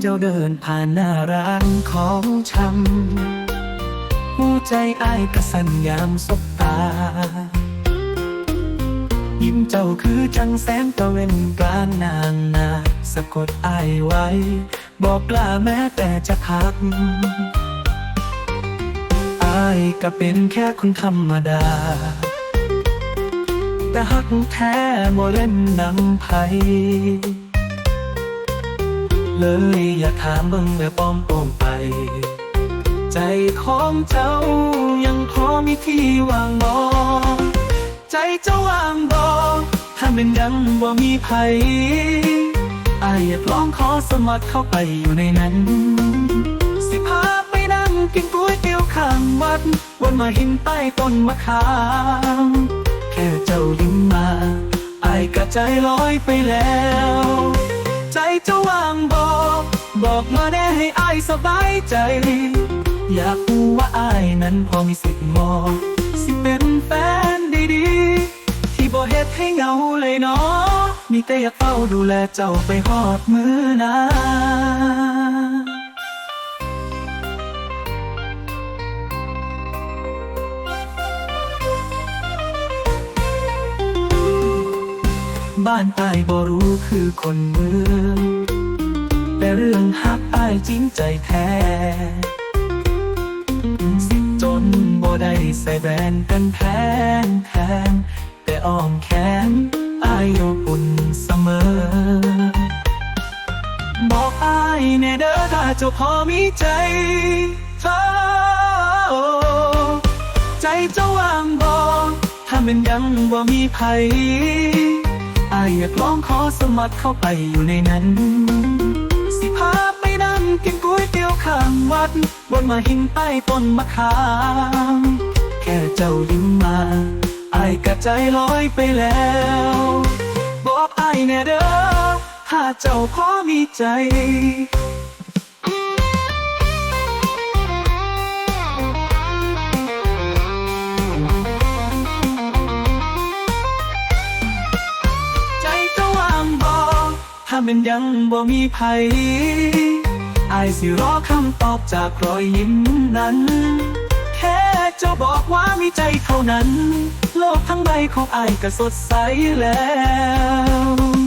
เจ้าเดินผ่านหน้าร้านของชำหัวใจอ้ายกระสันยามสบตา ยิ้มเจ้าคือจังแสงตะเวนกลางนางนา สะกดอายไว้ บอกกล้าแม้แต่จะทักอายก็เป็นแค่คนธรรมดาแต่หักแท้โมเล่นนังไพ เลย อย่าถามเบิ่งแบบป้อมโปมไป ใจของเจ้ายังพอมีที่วางบอใจเจ้าวางบอถ้าเป็นยังบ่ามีภัยอายอยากลองขอสมัครเข้าไปอยู่ในนั้น สิพาไปนั่งกินก๋วยเตี๋ยวข้างวัดบนมาหินใต้ต้นมะขาม แค่เจ้ายิ้มมาไอายก็ใจลอยไปแล้ว จะวางบอก บอกมาแน่ให้อายสบายใจ อยากรู้ว่าอายนั้นพอมีสิทธิ์มองสิเป็นแฟนดีๆ ที่บ่เฮ็ดให้เหงาเลยเนาะมีแต่อยากเฝ้าดูแลเจ้าไปหอดมือนา บ้านตายบ่รู้คือคนเมืองแต่เรื่องฮักอายจริงใจแท้ สิจนบ่ได้ใส่แบรนด์กันแพงแพงแต่อ้อมแขนอายอบอุ่นเสมอ บอกอายแน่เด้อถ้าเจ้าพอมีใจเธอใจเจ้าวางบอกถ้ามันยังบ่มีภัย อายอยากลองขอสมัครเข้าไปอยู่ในนั้น สิพาไปนั่งกินก๋วยเตี๋ยวข้างวัด บนมาหินใต้ต้นมะขาม แค่เจ้ายิ้มมาอายกะใจลอยไปแล้ว บอกอายแน่เด้อถ้าเจ้าพอมีใจ มันยังบ่มีภัยอายสิรอคำตอบจากรอยยิ้มนั้น แค่เจ้าบอกว่ามีใจเท่านั้น โลกทั้งใบของอายก็สดใสแล้ว